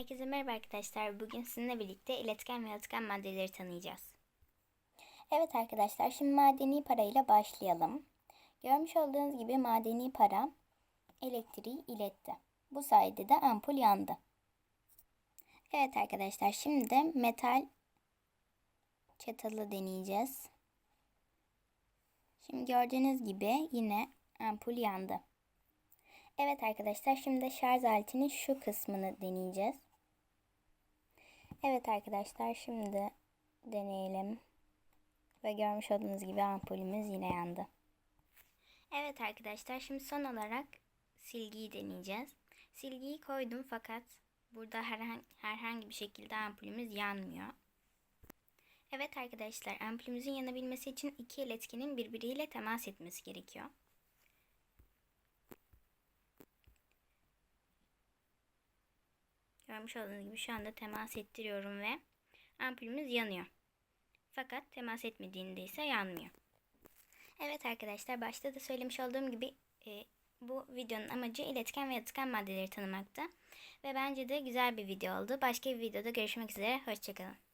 Herkese merhaba arkadaşlar. Bugün sizinle birlikte iletken ve yalıtkan maddeleri tanıyacağız. Evet arkadaşlar şimdi madeni parayla başlayalım. Görmüş olduğunuz gibi madeni para elektriği iletti. Bu sayede de ampul yandı. Evet arkadaşlar şimdi de metal çatalı deneyeceğiz. Şimdi gördüğünüz gibi yine ampul yandı. Evet arkadaşlar şimdi de şarj aletinin şu kısmını deneyeceğiz. Evet arkadaşlar şimdi deneyelim. Ve görmüş olduğunuz gibi ampulümüz yine yandı. Evet arkadaşlar şimdi son olarak silgiyi deneyeceğiz. Silgiyi koydum fakat burada herhangi, bir şekilde ampulümüz yanmıyor. Evet arkadaşlar ampulümüzün yanabilmesi için iki iletkenin birbiriyle temas etmesi gerekiyor. Görmüş olduğunuz gibi şu anda temas ettiriyorum ve ampulümüz yanıyor. Fakat temas etmediğinde ise yanmıyor. Evet arkadaşlar başta da söylemiş olduğum gibi e, bu videonun amacı iletken ve yatıkan maddeleri tanımakta. Ve bence de güzel bir video oldu. Başka bir videoda görüşmek üzere. Hoşçakalın.